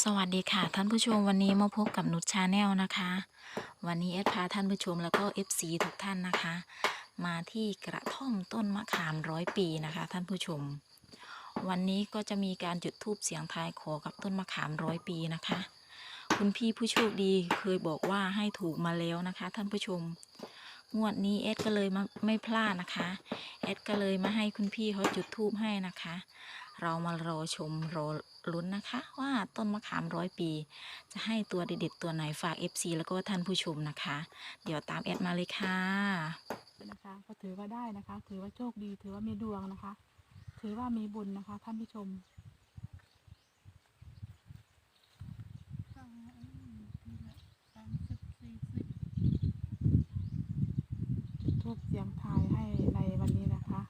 สวัสดีค่ะท่านผู้ชมวันนี้มาพบกับนุชชาแนลนะคะ วันนี้เอดพาท่านผู้ชมแล้วก็ FC ทุกท่านนะคะ มาที่กระท่อมต้นมะขามร้อยปีนะคะ ท่านผู้ชม วันนี้ก็จะมีการจุดธูปเสียงทายขอกับต้นมะขามร้อยปีนะคะ คุณพี่ผู้โชคดีเคยบอกว่าให้ถูกมาแล้วนะคะ ท่านผู้ชม งวดนี้เอดก็เลยมาไม่พลาดนะคะเอดก็เลยมาให้คุณพี่เขาจุดธูปให้นะคะ เรามารอชมรอลุ้นนะคะ ว่าต้นมะขามร้อยปี จะให้ตัวเด็ดๆตัวไหนฝาก FC แล้วก็ท่านผู้ชมนะคะ เดี๋ยวตามแอดมาเลยค่ะนะคะก็ถือว่าได้นะคะ ถือว่าโชคดีถือว่ามีดวงนะคะ ถือว่ามีบุญนะคะท่านผู้ชม ทูปเสียงทายให้ในวันนี้นะคะ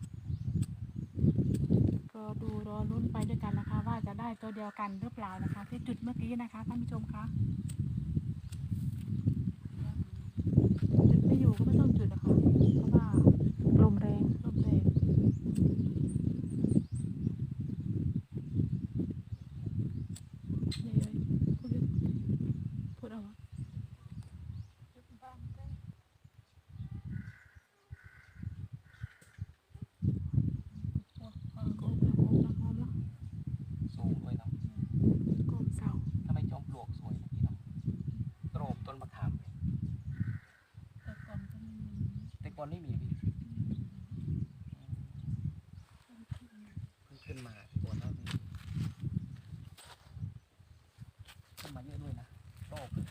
ก็ดูรอรุ้นไปด้วยกันนะคะ ว่าจะได้ตัวเดียวกันหรือเปล่านะคะ ที่จุดเมื่อกี้นะคะท่านผู้ชมคะจุดไม่อยู่ก็ไม่ต้องจุดนะคะเพราะว่า ลมแรง ลมแรงเย้ยพูดดิพูดเอาวะโอ้โหโกมละโกมละโกมละ สูงด้วยเนาะ โกมเสา ทำไมจอมปลวกสวยอย่างนี้เนาะโตรบต้นมะขามเลย แต่ก่อนก็ไม่มี แต่ก่ อนไม่มีพี่เพิ่งขึ้นมาก่อนหน้านี้ขึ้นมาเยอะด้วยนะโตบเลย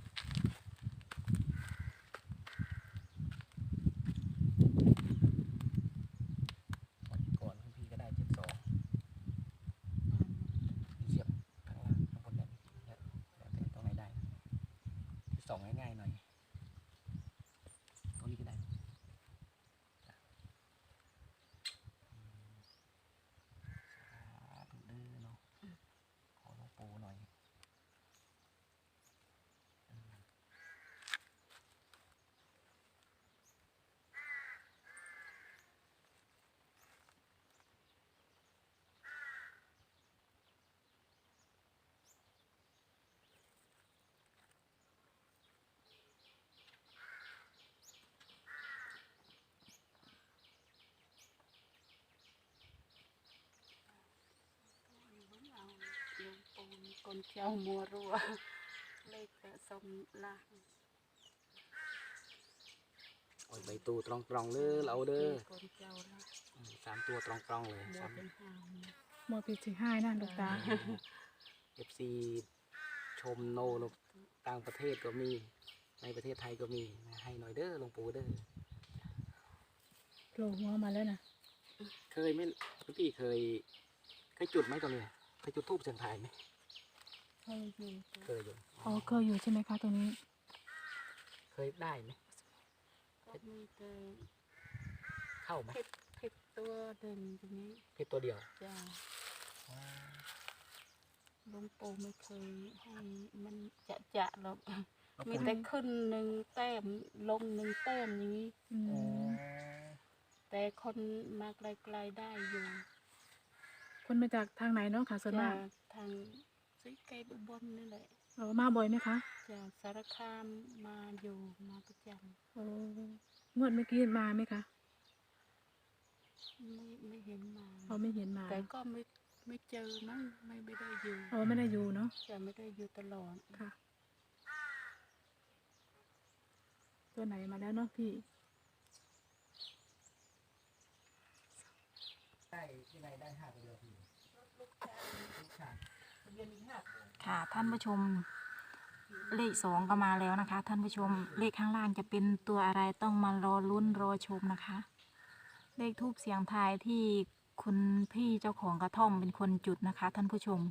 วันก่อนคุณพี่ก็ได้เจ็ดสองเสียบข้างล่างข้างบนได้แล้วแต่ตรงไหนได้ที่สองง่ายๆหน่อยตรงนี้ก็ได้ สาธุเด้อเนาะขอหลวงปู่หน่อยอืม ลง ปูนกลเจ้ามัวรัว เลขผสมล่างโอ้ยใบตูตรองตรองๆเด้อเราเด้อกลเจ้าละอืมสามตัวตรองตรองๆเลยมัวสาม เป็นห้ามัวเป็นสี่ห้านั่นลูกตา เอฟซีชมโนนต่างประเทศก็มี ในประเทศไทยก็มีนะให้หน่อยเด้อหลวงปู่เด้อโผล่หัวมาแล้วนะเคยไหม่คุณพี่เคย เคยจุดไหมตรงนี้เคยจุดทูบเสียงทายไหมเค ยอยู่เคยอยู่อ๋อเคยอยู่ใช่ไหมคะตรงนี้ เคยได้ไหมก็มีแต่เข้าไหมเผ็ดเผ็ดตัวเดินตรงนี้เพียงตัวเดียวจ้าหลวงปู่ไม่เคยให้มันจะจะหรอกมีแต่ขึ้นหนึ่งแต้มลงหนึ่งแต้มอย่างนี้ อือ๋อมแต่คนมาไกลๆได้อยู่คนมาจากทางไหนเนาะค่ะส่วนมากจากทาง ซีไกบุบลนี่แหละเออมาบ่อยไหมคะจากสารคามมาอยู่มาประจโอ้งวดเมื่อกี้มาไหมคะำไม่ไม่เห็นมาเขาไม่เห็นมาแต่ก็ไม่ไม่เจอมั้งไม่ไม่ได้อยู่เขาไม่ได้อยู่เนาะจะไม่ได้อยู่ตลอดค่ะ ตัวไหนมาแล้วเนาะพี่ได้ยังไงได้ห้าตัวเดียวพี่ ค่ะท่านผู้ชมเลขสองก็มาแล้วนะคะ ท่านผู้ชมเลขข้างล่างจะเป็นตัวอะไรต้องมารอลุ้นรอชมนะคะ เลขทูบเสียงทายที่คุณพี่เจ้าของกระท่อมเป็นคนจุดนะคะ ท่านผู้ชม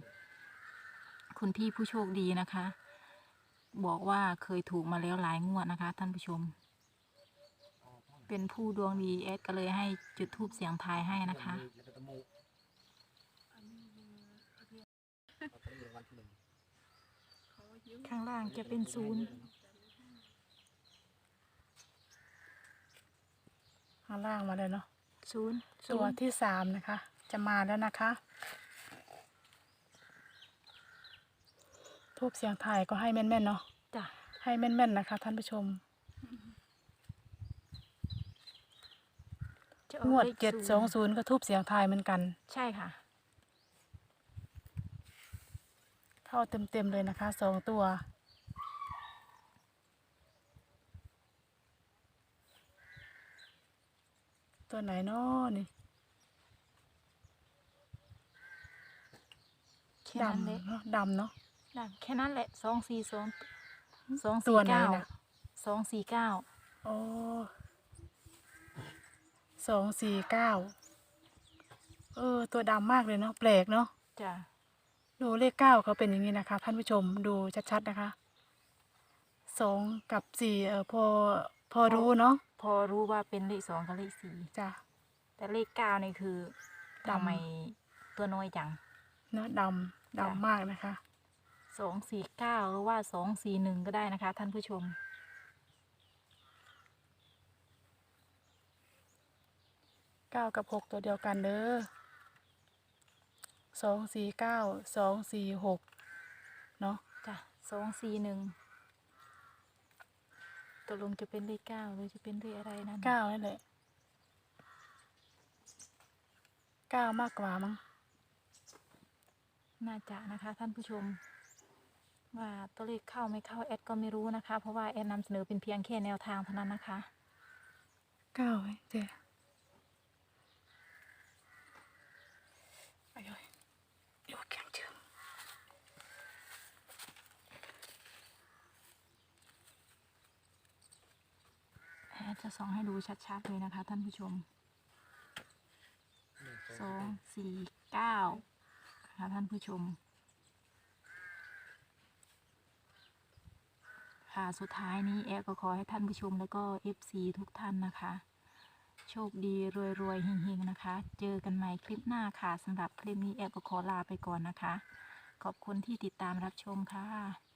คุณพี่ผู้โชคดีนะคะ บอกว่าเคยถูกมาแล้วหลายงวดนะคะ ท่านผู้ชม เป็นผู้ดวงดีเอสก็เลยให้จุดทูบเสียงทายให้นะคะ แล้วก็ตะมู อันนี้อยู่ ลอตเตอรี่รางวัลที่หนึ่ง เขายืมข้างล่างจะเป็นศูนย์ข้างล่างมาเลยเนาะศูนย์ศูตัวนย์ที่สามนะคะ จะมาแล้วนะคะทูบเสียงทายก็ให้แม่นๆเนาะจ้ะให้แม่นๆนะคะ ท่านผู้ชม จะออกงวดลขเจ็ดสองศูนย์ก็ทูบเสียงทายเหมือนกัน ใช่ค่ะ เข้าเต็มๆเลยนะคะสองตัว ตัวไหนเนาะนี่แค่นั้นดำเลยเนาะดำเนาะดังแค่นั้นแหละสองสี่สองสองตัสี่วไหนเก้าน่ะ สองสี่เก้าโอ้สองสี่เก้าเออ ตัวดำมากเลยเนาะแปลกเนาะ จ้ะ ดูเลขเก้าเขาเป็นอย่างนี้นะคะ ท่านผู้ชมดูชัดๆนะคะสองกับสี่เออพอพอรู้เนาะพอรู้ว่าเป็นเลขสองกับเลขสี่จ้ะแต่เลขเก้านี่คือดำทำไมตัวน้อยจังเนาะดำจ้ะดำมากนะคะสองสี่เก้าหรือว่าสองสี่หนึ่งก็ได้นะคะ ท่านผู้ชม เก้ากับหกตัวเดียวกันเด้อ สองสี่เก้าสองสี่หกเนาะจ้ะสองสี่หนึ่งตกลงจะเป็นเลขเก้าหรือจะเป็นเลขอะไรนั่นเก้านั่นแหละเก้ามากกว่ามั้งน่าจะนะคะท่านผู้ชม ว่าตัวเลขเข้าไม่เข้าแอดก็ไม่รู้นะคะ เพราะว่าแอดนำเสนอเป็นเพียงแค่แนวทางเท่านั้นนะคะเก้าไว้เจ๊ไอ้ยอยอยู่แข็งเจิม แอดจะ ส่องให้ดูชัดๆเลยนะคะ ท่านผู้ชมสองสี่เก้านะคะท่านผู้ชม ค่ะสุดท้ายนี้แอร์ก็ขอให้ท่านผู้ชมแล้วก็ FC ทุกท่านนะคะ โชคดีรวยๆเฮงๆนะคะ เจอกันใหม่คลิปหน้าค่ะสำหรับคลิปนี้แอร์ก็ขอลาไปก่อนนะคะ ขอบคุณที่ติดตามรับชมค่ะ